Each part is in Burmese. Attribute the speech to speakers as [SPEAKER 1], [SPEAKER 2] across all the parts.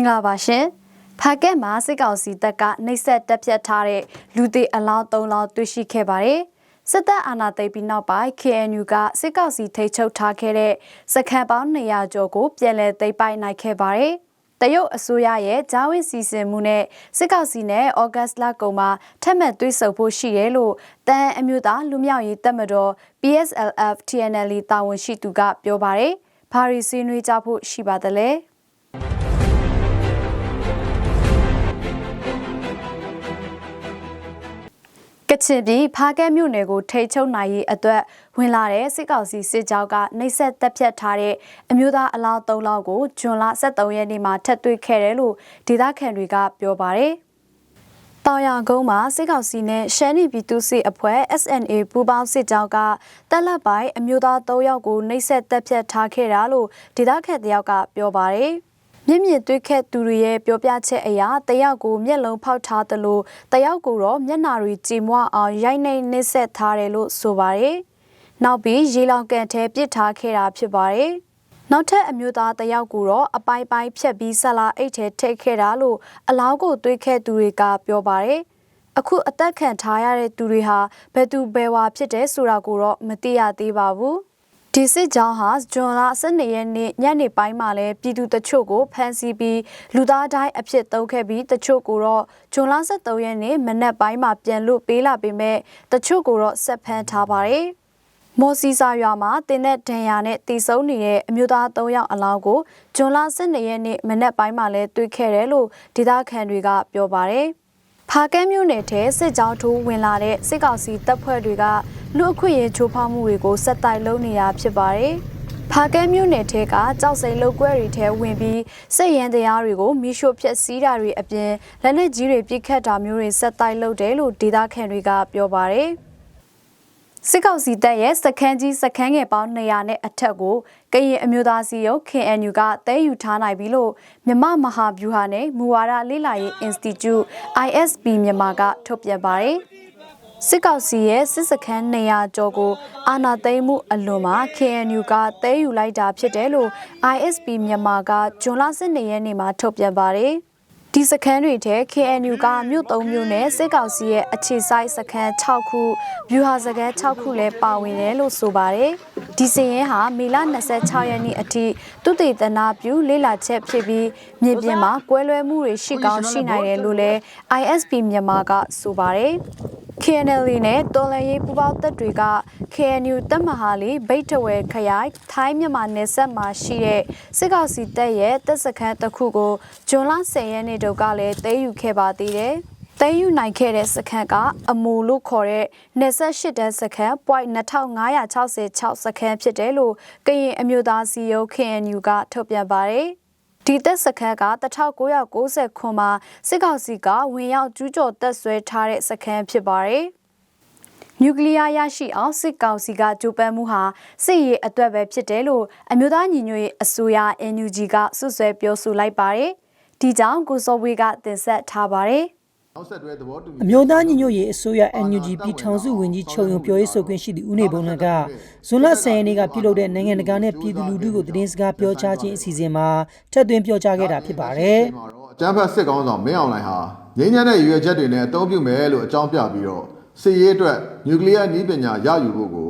[SPEAKER 1] မင်္ဂလာပါရှင်ဖာကက်မှာစစ်ကောင်စီတပ်ကနှိပ်စက်တက်ဖြတ်ထားတဲ့လူသေးအလောင်း၃လောင်းတွေ့ရှိခဲ့ပါတယ်စစ်တပ်အာဏာသိမ်းပြီးနောက်ပိုင်း KNU ကစစ်ကောင်စီထိန်းချုပ်ထားခဲ့တဲ့စခန်းပေါင်း200ကျော်ကိုပြန်လည်သိမ်းပိုက်နိုင်ခဲ့ပါတယ်တရုတ်အစိုးရရဲ့ဂျာဝင်းစီစဉ်မှုနဲ့စစ်ကောင်စီနဲ့ဩဂတ်လကုန်မှာထပ်မံသွေးဆုံဖို့ရှိတယ်လို့တန်အမျိုးသားလူမျိုးရေးတပ်မတော် PSLF TNL တာဝန်ရှိသူကပြောပါတယ်။ဘာရီဆွေးနွေးကြဖို့ရှိပါသလဲ။ ကချင်ပြည်ဖားကဲမြို့နယ်ကိုထိတ်ချုံနိုင်ရေးအတွက်ဝင်လာတဲ့စစ်ကောင်စီစစ်ကြောင်းကနှိပ်စက်တပ်ဖြတ်ထားတဲ့အမျိုးသားအလောင်း၃လောင်းကိုဂျွန်လ23ရက်နေ့မှာထပ်တွေ့ခဲ့တယ်လို့ဒေသခံတွေကပြောပါတယ်။တောင်ရကုန်းမှာစစ်ကောင်စီနဲ့ရှမ်းပြည်ပြည်သူ့စစ်အဖွဲ့ SNA ပူးပေါင်းစစ်ကြောင်းကတက်လက်ပိုင်းအမျိုးသား၃ယောက်ကိုနှိပ်စက်တပ်ဖြတ်ထားခဲ့တာလို့ဒေသခံတယောက်ကပြောပါတယ်။ မြင့်မြင့်တွေ့ခက်သူတွေရဲ့ပြောပြချက်အရာတယောက်ကိုမျက်လုံးဖောက်ထားသလိုတယောက်ကိုတော့မျက်နာတွေကြည်မွအောင်ရိုက်နှိမ့်နှိမ့်ဆက်ထားတယ်လို့ဆိုပါတယ်။နောက်ပြီးရေလောင်ကန်ထဲပစ်ထားခဲ့တာဖြစ်ပါတယ်။နောက်ထပ်အမျိုးသားတယောက်ကိုတော့အပိုင်းပိုင်းဖြတ်ပြီးဆက်လာအိတ်ထဲထိတ်ခဲ့တာလို့အလောင်းကိုတွေးခဲ့သူတွေကပြောပါတယ်။အခုအသက်ခံထားရတဲ့သူတွေဟာဘယ်သူဘယ်ဝါဖြစ်တယ်ဆိုတာကိုတော့မသိရသေးပါဘူး။ ဒီစစ်ကြောင်းဟာဂျွန်လ12ရက်နေ့ညနေပိုင်းမှာလဲပြည်သူတချို့ကိုဖမ်းဆီးပြီးလူသားတိုင်းအဖြစ်သုံးခဲ့ပြီးတချို့ကိုတော့ဂျွန်လ13ရက်နေ့မနက်ပိုင်းမှာပြန်လို့ပေးလာပေမဲ့တချို့ကိုတော့ဆက်ဖမ်းထားပါတယ်။မော်စီစာရွာမှာတင်းတဲ့ဒဏ်ရာနဲ့တည်ဆုံနေတဲ့အမျိုးသား၃ယောက်အလောင်းကိုဂျွန်လ12ရက်နေ့မနက်ပိုင်းမှာလဲတွေ့ခဲ့တယ်လို့ဒေသခံတွေကပြောပါတယ်။ဖာကဲမြို့နယ်ထဲစစ်ကြောင်းထိုးဝင်လာတဲ့စစ်ကောင်စီတပ်ဖွဲ့တွေက လူအခွင့်ရေးချိုးဖောက်မှုတွေကိုဆက်တိုက်လုပ်နေတာဖြစ်ပါတယ်။ဖာကဲမြို့နယ်ထဲကကြောက်စိန်လုတ်ကွဲတွေထဲဝင်ပြီးစစ်ရန်တရားတွေကိုမိရှို့ဖျက်ဆီးတာတွေအပြင်လက်နက်ကြီးတွေပစ်ခတ်တာမျိုးတွေဆက်တိုက်လုပ်တယ်လို့ဒေသခံတွေကပြောပါတယ်။စစ်ကောင်စီတပ်ရဲ့စခန်းကြီးစခန်းငယ်ပေါင်း200နဲ့အထက်ကိုကရင်အမျိုးသားစီရုံ KNU ကတဲယူထားနိုင်ပြီလို့မြမမဟာဗျူဟာနဲ့မူဝါဒလေ့လာရေး Institute ISP မြန်မာကထုတ်ပြန်ပါတယ်။ စစ်ကောင်စီရဲ့စစ်စခန်း200ကျော်ကိုအာဏာသိမ်းမှုအလွန်မှာ KNU ကတဲယူလိုက်တာဖြစ်တယ်လို့ ISP မြန်မာကဂျွန်လ12ရက်နေ့မှာထုတ်ပြန်ပါတယ်။ဒီစခန်းတွေထဲ KNU ကမြို့၃မြို့နဲ့စစ်ကောင်စီရဲ့အခြေစိုက်စခန်း6ခုဗျူဟာစခန်း6ခုလည်းပါဝင်တယ်လို့ဆိုပါတယ်။ဒီစရင်ဟာမေလ26ရက်နေ့အထိသူတေသနာပြုလေ့လာချက်ဖြစ်ပြီးမြေပြင်မှာကွဲလွဲမှုတွေရှိကောင်းရှိနိုင်တယ်လို့လည်း ISP မြန်မာကဆိုပါတယ်။ KNL နဲ့တော်လန်ရေးပူပေါင်းတပ်တွေက KNU တပ်မဟာလေးဗိတ်ထဝဲခရိုင်ထိုင်းမြန်မာနယ်စပ်မှာရှိတဲ့စစ်ကောင်စီတပ်ရဲ့တပ်စခန်းတစ်ခုကိုဂျွန်လ10ရက်နေ့တုန်းကလည်းသိမ်းယူခဲ့ပါသေးတယ်။သိမ်းယူနိုင်ခဲ့တဲ့စခန်းကအမူလို့ခေါ်တဲ့နယ်ဆက်၈တန်းစခန်း point 2566စခန်းဖြစ်တယ်လို့ကရင်အမျိုးသားစီယုံ KNU ကထုတ်ပြန်ပါတယ်။ ဒီသက်စခန်းက1990ခွန်မှာစစ်ကောင်စီကဝင်ရောက်ကျူးကျော်တပ်ဆွဲထားတဲ့စခန်းဖြစ်ပါတယ်။နျူကလ িয়ার ရရှိအောင်စစ်ကောင်စီကကြိုးပမ်းမှုဟာစစ်ရေးအတွက်ပဲဖြစ်တယ်လို့အမျိုးသားညီညွတ်ရေးအစိုးရ NUG ကစွပ်စွဲပြောဆိုလိုက်ပါတယ်။ဒီကြောင့်ကိုစောဝေးကတင်ဆက်ထားပါတယ်။
[SPEAKER 2] နောက်ဆက်တွဲသဘောတူညီ
[SPEAKER 3] အမျိုးသားညီညွတ်ရေးအစိုးရ NUG ပြည်ထောင်စုဝန်ကြီးချုပ်ရုံပြောရေးဆိုခွင့်ရှိသူဦးနေဘုံလကဇွန်လ10ရက်နေ့ကပြုလုပ်တဲ့နိုင်ငံတကာနဲ့ပြည်သူလူထုကိုသတင်းစကားပြောကြားခြင်းအစီအစဉ်မှာထပ်သွင်းပြောကြားခဲ့တာဖြစ်ပါတယ်
[SPEAKER 2] မှာတော့အကြမ်းဖက်စစ်ကောင်းဆောင်မင်းအောင်လှိုင်ဟာငြိမ်းချမ်းတဲ့ရွေချက်တွေနဲ့အသုံးပြုမယ်လို့အကြောင်းပြပြီးတော့စစ်ရေးအတွက်နျူကလ িয়ার နည်းပညာရယူဖို့ကို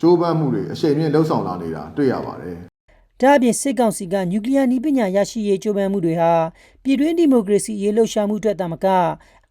[SPEAKER 2] ကြိုးပမ်းမှုတွေအရှိန်မြင့်လှုံ့ဆော်လာနေတာတွေ့ရပါတယ်
[SPEAKER 3] ။ဒါအပြင်စစ်ကောင်စီကနျူကလ িয়ারနည်းပညာရရှိရေးကြိုးပမ်းမှုတွေဟာပြည်တွင်းဒီမိုကရေစီရေးလှုပ်ရှားမှုအတွက်တာမက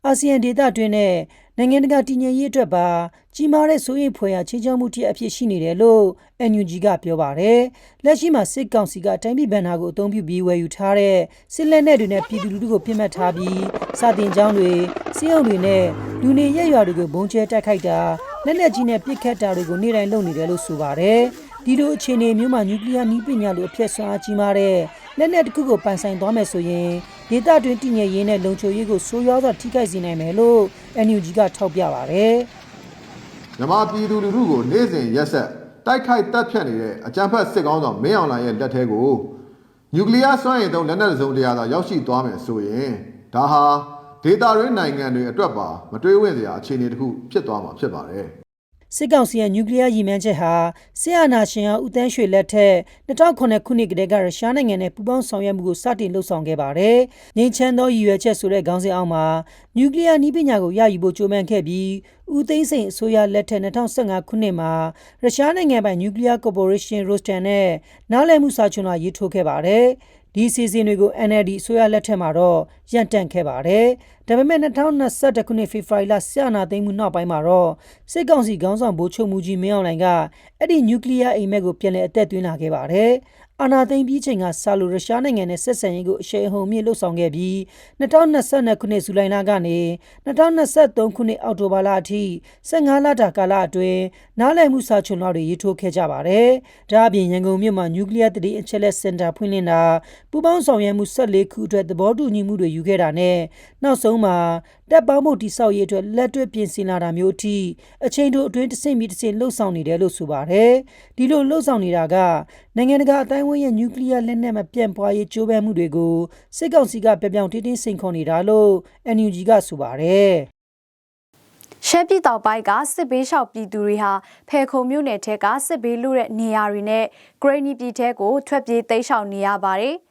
[SPEAKER 3] အာဆီယံဒေသတွင်းနဲ့နိုင်ငံတကာတည်ငြိမ်ရေးအတွက်ပါကြီးမားတဲ့စိုးရိမ်ဖွယ်ရာချင်းချောက်မှုတစ်အဖြစ်ရှိနေတယ်လို့ NUG ကပြောပါတယ်။လက်ရှိမှာစစ်ကောင်စီကတိုင်းပြည်ဗန်နာကိုအသုံးပြုပြီးဝယ်ယူထားတဲ့စစ်လက်နက်တွေနဲ့ပြည်သူလူထုကိုပြစ်မှတ်ထားပြီးစာတင်ကျောင်းတွေစစ်ရုံတွေနဲ့လူနေရက်ရွာတွေကိုဘုံကျဲတိုက်ခိုက်တာလက်နက်ကြီးနဲ့ပစ်ခတ်တာတွေကိုနေ့တိုင်းလုပ်နေတယ်လို့ဆိုပါတယ်။ဒီလိုအခြေအနေမျိုးမှာနျူကလ িয়ার နည်းပညာလိုအဖြစ်ဆွမ်းအားကြီးမားတဲ့လက်နက်တစ်ခုကိုပိုင်ဆိုင်သွားမယ်ဆိုရင် ဒေသတွင်းတည်ငြိမ်ရေးနဲ့လုံခြုံရေးကိုဆိုးရွားစွာထိခိုက်စေနိုင်မယ်လို့ NUG ကထောက်ပြပါတယ်။
[SPEAKER 2] မြန်မာပြည်သူလူထုကိုနေ့စဉ်ရက်ဆက်တိုက်ခိုက်တပ်ဖြတ်နေတဲ့အကြမ်းဖက်စစ်ကောင်းဆောင်မင်းအောင်လှိုင်ရဲ့လက်ထဲကိုနျူကလ িয়ার စွမ်းရည်သုံးလက်နက်စုံတရားသာရောက်ရှိသွားမယ်ဆိုရင်ဒါဟာဒေတာရင်းနိုင်ငံတွေအတွက်ပါမတွေးဝင့်စရာအခြေအနေတစ်ခုဖြစ်သွားမှာဖြစ်ပါတယ်
[SPEAKER 3] စစ်ကောင်စီရဲ့နျူကလ িয়ারရည်မှန်းချက်ဟာဆီယနာရှင်အောင်ဦးတန်းရွှေလက်ထက်2009ခုနှစ်ကတည်းကရုရှားနိုင်ငံနဲ့ပူးပေါင်းဆောင်ရွက်မှုကိုစတင်လှုပ်ဆောင်ခဲ့ပါတယ်။ငြိမ်းချမ်းသောရည်ရွယ်ချက်ဆိုတဲ့ခေါင်းစဉ်အောက်မှာနျူကလ িয়ারနည်းပညာကိုရယူဖို့ကြိုးပမ်းခဲ့ပြီးဦးသိန်းစိန်အစိုးရလက်ထက်2015ခုနှစ်မှာရုရှားနိုင်ငံပိုင်နျူကလ িয়ারကော်ပိုရေးရှင်းရိုစတန်နဲ့နားလည်မှုစာချွန်လွှာရေးထိုးခဲ့ပါတယ်။ဒီစီစဉ်တွေကို NLD အစိုးရလက်ထက်မှာတော့ရပ်တန့်ခဲ့ပါတယ်။ ဒါပေမဲ့2021ခုနှစ်ဖေဖော်ဝါရီလဆီယနာသိမ်းမှုနောက်ပိုင်းမှာတော့စစ်ကောင်စီခေါင်းဆောင်ဗိုလ်ချုပ်မှုကြီးမင်းအောင်လှိုင်ကအဲ့ဒီနျူကလ িয়ারအိမ်မက်ကိုပြန်လည်အသက်သွင်းလာခဲ့ပါတယ်။အာနာသိမ်းပြီးချိန်ကဆာလိုရုရှားနိုင်ငံနဲ့ဆက်ဆံရေးကိုအရှိန်အဟုန်မြင့်လှုပ်ဆောင်ခဲ့ပြီး2022ခုနှစ်ဇူလိုင်လကနေ2023ခုနှစ်အောက်တိုဘာလအထိ15လတာကာလအတွင်းနားလည်မှုစာချွန်လွှာတွေရေးထိုးခဲ့ကြပါတယ်။ဒါအပြင်ရန်ကုန်မြို့မှာနျူကလ িয়ারတတိအချက်လက်စင်တာဖွင့်လှစ်တာပူးပေါင်းဆောင်ရွက်မှု14ခုအတွက်သဘောတူညီမှုတွေယူခဲ့တာနဲ့နောက်ဆုံး မှာတပ်ပေါင်းမှုတိဆောက်ရေးအတွက်လက်တွဲပြင်ဆင်လာတာမျိုးအထိအချိန်တိုအတွင်းတစ်ဆင့်ပြီးတစ်ဆင့်လှုပ်ဆောင်နေတယ်လို့ဆိုပါတယ်။ဒီလိုလှုပ်ဆောင်နေတာကနိုင်ငံတကာအတိုင်းအဝန်းရဲ့နျူကလ িয়ার လက်နက်မပြန့်ပွားရေးကြိုးပမ်းမှုတွေကိုစစ်ကောင်စီကပြပြောင်တင်းတင်းစိန်ခေါ်နေတာလို့ NUG ကဆိုပါတယ်။
[SPEAKER 1] ရှမ်းပြည်တောင်ပိုင်းကစစ်ဘေးရှောင်ပြည်သူတွေဟာဖေခုံမြို့နယ်ထက်ကစစ်ဘေးလူတဲ့နေရာတွေနဲ့ဂရိနီပြည်ထဲကိုထွက်ပြေးတိမ်းရှောင်နေရပါတယ်။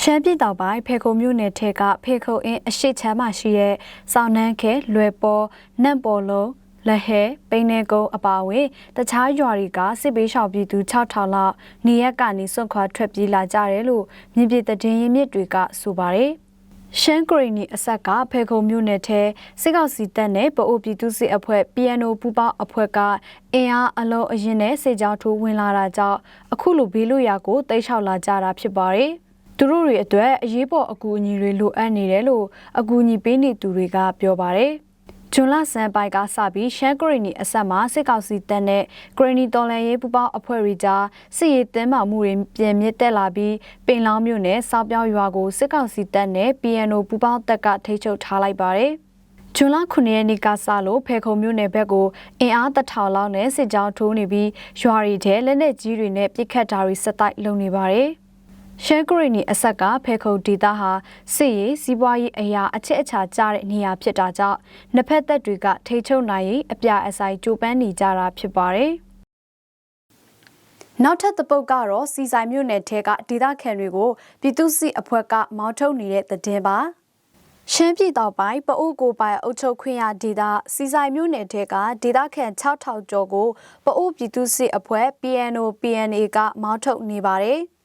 [SPEAKER 1] ရှမ်းပြည်တောင်ပိုင်းဖေခုံမြို့နယ်ထက်ကဖေခုံအင်းအရှိချမ်းမှရှိတဲ့စောင်းနှန်းခဲလွယ်ပေါ်နန့်ပေါ်လုံးလက်ဟဲပိန်းနေကုန်းအပါအဝင်တခြားရွာတွေကစစ်ဘေးရှောင်ပြည်သူ6000လောက်နေရက်ကနေစွန့်ခွာထွက်ပြေးလာကြတယ်လို့မြင်းပြည်တည်ရင်မြစ်တွေကဆိုပါတယ်။ရှမ်းကရီနီအဆက်ကဖေခုံမြို့နယ်ထဲစစ်ကောက်စီတပ်နဲ့ပအိုပြည်သူစစ်အဖွဲ့ PNO ပူပေါင်းအဖွဲ့ကအင်အားအလုံးအရင်နဲ့စေကြောင်းထိုးဝင်လာတာကြောင့်အခုလိုဘေးလွတ်ရာကိုတိတ်လျှောက်လာကြတာဖြစ်ပါတယ်။ သူတို့တွေအတွက်အရေးပေါ်အကူအညီတွေလိုအပ်နေတယ်လို့အကူအညီပေးနေသူတွေကပြောပါတယ်။ဂျွန်လဆန်ပိုက်ကစပြီးရှမ်းကရီနီအဆက်မှာစစ်ကောင်စီတပ်နဲ့ကရီနီတော်လန်ရေးပူပေါင်းအဖွဲ့တွေကြားစစ်ရေးတင်းမာမှုတွေပြင်မြင့်တက်လာပြီးပင်လောင်းမြို့နယ်စောက်ပြောင်းရွာကိုစစ်ကောင်စီတပ်နဲ့ PNO ပူပေါင်းတပ်ကထိန်းချုပ်ထားလိုက်ပါတယ်။ဂျွန်လ9ရက်နေ့ကစလို့ဖေခုံမြို့နယ်ဘက်ကိုအင်အားတထောင်လောက်နဲ့စစ်ကြောင်းထိုးနေပြီးရွာတွေထဲလက်နက်ကြီးတွေနဲ့ပစ်ခတ်တာတွေဆက်တိုက်လုပ်နေပါတယ်။ ရှမ်းကရီနီအဆက်ကဖေခုတ်ဒေတာဟာစစ်ရေးစီးပွားရေးအရာအချက်အချာကျတဲ့နေရာဖြစ်တာကြောင့်နှစ်ဖက်သက်တွေကထိချုံနိုင်ရေးအပြအဆိုင်ကြိုးပမ်းနေကြတာဖြစ်ပါတယ်။နောက်ထပ်တပုတ်ကတော့စီဆိုင်မြို့နယ်ထဲကဒေသခံတွေကိုပြည်သူစစ်အဖွဲ့ကမောင်းထုတ်နေတဲ့တဲ့ပါ။ရှမ်းပြည်တောင်ပိုင်းပအိုးကိုပိုင်အုပ်ချုပ်ခွင့်ရဒေသစီဆိုင်မြို့နယ်ထဲကဒေသခံ6000ကျော်ကိုပအိုးပြည်သူစစ်အဖွဲ့ PNO PNA ကမောင်းထုတ်နေပါတယ်။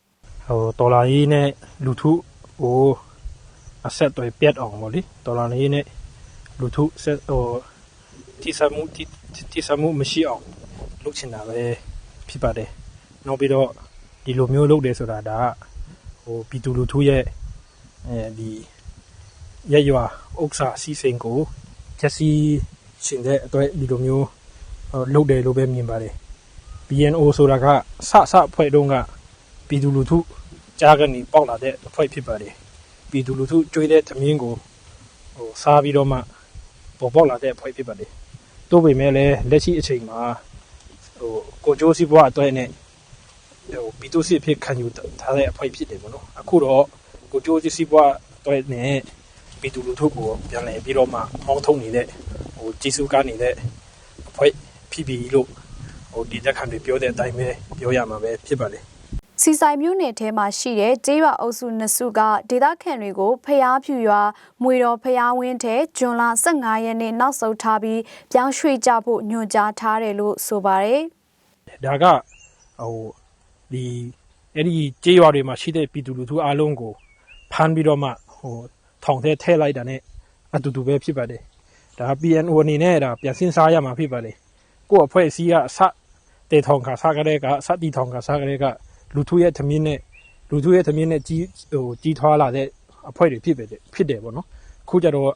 [SPEAKER 4] ဟိုဒေါ်လာရေးနဲ့လူထုဟိုအဆက်အသွယ်ပြတ်အောင်ပေါ့လေဒေါ်လာရေးနဲ့လူထုဆက်ဟိုတိစမှုတိတိစမှုမရှိအောင်လုပ်ချင်တာပဲဖြစ်ပါတယ်နောက်ပြီးတော့ဒီလိုမျိုးလုပ်တယ်ဆိုတာဒါဟိုပြည်သူလူထုရဲ့အဲဒီရရွာဥစ္စာစီစဉ်ကိုချက်စီရှင်တဲ့အတွက်ဒီလိုမျိုးလုပ်တယ်လို့ပဲမြင်ပါတယ် BNO ဆိုတာကစစဖွဲ့တုန်းကပြည်သူလူထု ကြားကနေပေါက်လာတဲ့အဖွဲ့ဖြစ်ပါတယ်ပြည်သူလူထုကြွေးတဲ့သမင်းကိုဟိုစားပြီးတော့မှပေါ်ပေါက်လာတဲ့အဖွဲ့ဖြစ်ပါတယ်တိုးပေမဲ့လည်းလက်ရှိအချိန်မှာဟိုကိုကျိုးစီးပွားအတွက်နဲ့ဟိုပြည်သူစစ်ဖြစ်ခံယူထားတဲ့အဖွဲ့ဖြစ်တယ်ပေါ့နော်အခုတော့ကိုကျိုးစီးပွားအတွက်နဲ့ပြည်သူလူထုကိုပြန်လည်ပြီးတော့မှမောင်းထုတ်နေတဲ့ဟိုကြီးစုကနေတဲ့အဖွဲ့ဖြစ်ပြီးလို့ဟိုဒီတက်ခံတွေပြောတဲ့အတိုင်းပဲပြောရမှာပဲဖြစ်ပါတယ်
[SPEAKER 1] စီဆိုင်မြို့နယ်ထဲမှာရှိတဲ့ကျေးရွာအုပ်စုနှစ်စုကဒေသခံတွေကိုဖျားဖြူရွာမွေတော်ဖျားဝင်းထဲဂျွန်လ15ရက်နေ့နောက်ဆုံးထားပြီးပြောင်းရွှေ့ကြဖို့ညွှန်ကြားထားတယ်လို့ဆိုပါတယ်
[SPEAKER 4] ဒါကဟိုဒီအဲ့ဒီကြေးရွာတွေမှာရှိတဲ့ပြည်သူလူထုအားလုံးကိုဖမ်းပြီးတော့မှဟိုထောင်ထဲထည့်လိုက်တာ ਨੇ အတူတူပဲဖြစ်ပါတယ်ဒါ PNO အနေနဲ့ဒါပြန်စင်းစားရမှာဖြစ်ပါတယ်ကိုယ့်အဖွဲ့အစည်းကအစတေထောင်ခါစားကြတဲ့ကအစတီထောင်ခါစားကြတဲ့က လူထုရဲ့သမင်းနဲ့လူထုရဲ့သမင်းနဲ့ကြီးဟိုကြီးထွားလာတဲ့အဖွဲ့တွေဖြစ်ပဲဖြစ်တယ်ပေါ့နော်ခုကြတော့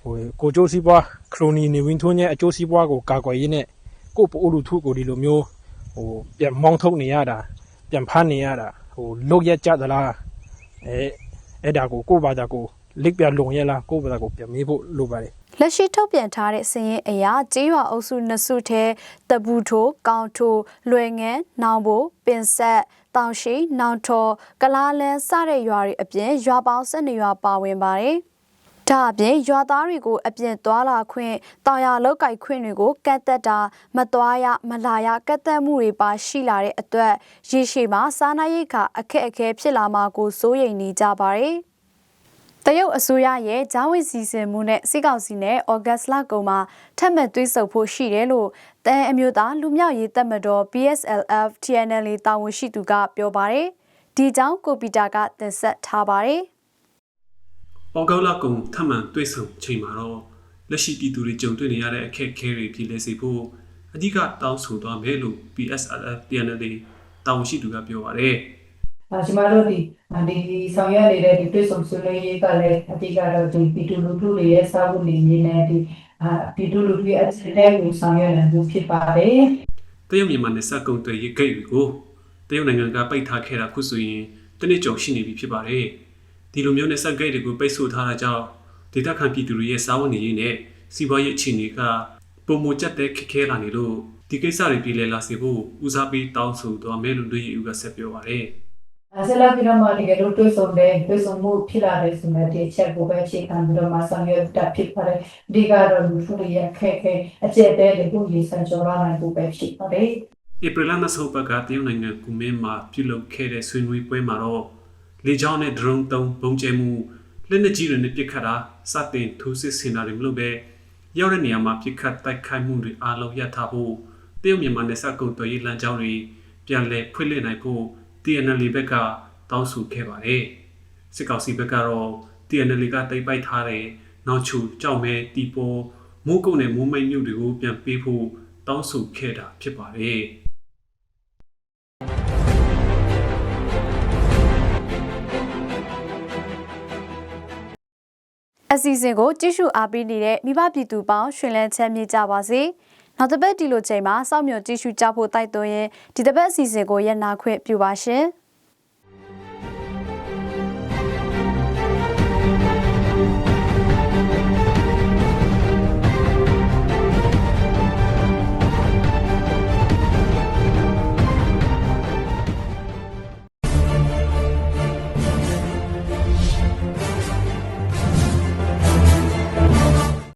[SPEAKER 4] ဟိုကိုကျိုးစီးပွားခရိုနီနေဝင်းထွန်းရဲ့အကျိုးစီးပွားကိုကာကွယ်ရင်းနဲ့ကိုပိုလူထုကိုဒီလိုမျိုးဟိုပြန်မောင်းထုတ်နေရတာပြန်ဖမ်းနေရတာဟိုလုတ်ရက်ကြသလားအဲအဲ့ဒါကိုကိုဘာသာကို လက်ပြလုံရလားကိုဘာသာကိုပြန်မေးဖို့လိုပါတယ်
[SPEAKER 1] လက်ရှိထုတ်ပြန်ထားတဲ့စည်ရင်အရာကျေးရွာအုပ်စုနှစ်စုထဲတပူထိုးကောင်းထိုးလွယ်ငန်းနောင်ဘိုပင်ဆက်တောင်ရှိနောင်ထော်ကလားလန်းစတဲ့ရွာတွေအပြင်ရွာပေါင်း၁၂ရွာပါဝင်ပါတယ်။တဒါအပြင်ရွာသားတွေကိုအပြင်သွားလာခွင့်တာယာလောက်ကိုက်ခွင့်တွေကိုကတ်သက်တာမသွားရမလာရကတ်သက်မှုတွေပါရှိလာတဲ့အတွက်ရေရှည်မှာစားနပ်ရိက္ခာအခက်အခဲဖြစ်လာမှာကိုစိုးရိမ်နေကြပါတယ်။ တရုတ်အစိုးရရဲ့ဂျာဝင်စီစဉ်မှုနဲ့စစ်ကောင်စီနဲ့ဩဂတ်လကုန်မှာထပ်မံသွေးဆုံဖို့ရှိတယ်လို့တန်အမျိုးသားလူမျိုးရေးတပ်မတော် PSLF TNL တာဝန်ရှိသူကပြောပါတယ်။ဒီကြောင့်ကိုပီတာကတင်ဆက်ထားပါတယ်။။
[SPEAKER 5] အော်ဂေါလာကုံထပ်မံတွေ့ဆုံချိန်မှာတော့လက်ရှိပြည်သူတွေကြုံတွေ့နေရတဲ့အခက်အခဲတွေပြည်လဲစေဖို့အဓိကတောင်းဆိုသွားမယ်လို့ PSLF TNL တာဝန်ရှိသူကပြောပါတယ်။
[SPEAKER 6] အဲ ကျမတို့ဒီဒီဆောင်ရွက်နေတဲ့ဒီတွေ့ဆုံဆွေးနွေးရေးကလည်းအတိအကတော့ဒီပြည်သူလူထုတွေရဲ့စာဝတ်နေရေးနဲ့ဒီအာပြည်သူလူထုရဲ့အခြေအနေကိုဆောင်ရွက်နေမှုဖြစ်ပါတယ်
[SPEAKER 5] တရုတ်မြန်မာနယ်စပ်ကုန်သွယ်ရေးဂိတ်တွေကိုတရုတ်နိုင်ငံကပိတ်ထားခဲ့တာခုဆိုရင်တနစ်ကျော်ရှိနေပြီဖြစ်ပါတယ်။ဒီလိုမျိုးနယ်စပ်ဂိတ်တွေကိုပိတ်ဆို့ထားတာကြောင့်ဒေသခံပြည်သူတွေရဲ့စားဝတ်နေရေးနဲ့စီးပွားရေးအခြေအနေကပုံမကျက်တဲ့ခက်ခဲလာနေလို့ဒီကိစ္စတွေပြည်လည်လာစေဖို့ဦးစားပေးတောင်းဆိုသွားမယ်လို့လူကြီးဦးကဆက်ပြောပါတယ်။
[SPEAKER 6] အဲဆက်လက်ပြီးတော့မှတကယ်လို့တွေ့ဆုံတဲ့တွေ့ဆုံမှုဖြစ်လာတဲ့ဆိုတဲ့ဒီအချက်ကိုပဲအခြေခံပြီးတော့မှဆောင်ရွက်တတ်ဖြစ်ပါတယ်အဓိကတော့လူထုတွေရဲ့ခက်ခဲအကျက်တဲတွေကိုရေစံကြော်ရနိုင်ဖို့ပဲဖြစ်ပါတယ်
[SPEAKER 5] ဧပြီလနောက်ပတ်ကတရုတ်နိုင်ငံကူမင်းမှာပြုလုပ်ခဲ့တဲ့ဆွေးနွေးပွဲမှာတော့လေကြောင်းနဲ့ drone သုံးပုံကျဲမှုလက်နက်ကြီးတွေနဲ့ပစ်ခတ်တာစတင်ထိုးစစ်ဆင်တာတွေမလုပ်ဘဲရောက်တဲ့နေရာမှာပစ်ခတ်တိုက်ခိုက်မှုတွေအားလုံးရပ်ထားဖို့တရုတ်မြန်မာနယ်စပ်ကုန်သွယ်ရေးလမ်းကြောင်းတွေပြန်လည်ဖွင့်လှစ်နိုင်ဖို့ TNL ဘက်ကတောင်းဆိုခဲ့ပါတယ်စစ်ကောင်စီဘက်ကတော့ TNL ကတိတ်ပိုက်ထားတဲ့နောက်ချူကြောက်မဲတီပေါ်မိုးကုတ်နဲ့မိုးမိတ်မြို့တွေကိုပြန်ပေးဖို့တောင်းဆိုခဲ့တာဖြစ်ပါတယ်
[SPEAKER 1] အစီအစဉ်ကိုကြည့်ရှုအားပေးနေတဲ့မိဘပြည်သူပေါင်းရှင်လန်းချမ်းမြေ့ကြပါစေ။ နောက်တစ်ပတ်ဒီလိုချိန်မှာစောင့်မျှော်ကြည့်ရှုကြဖို့တိုက်တွန်းရင်ဒီတစ်ပတ်အစီအစဉ်ကိုရန်နာခွင့်ပြုပါရှင်။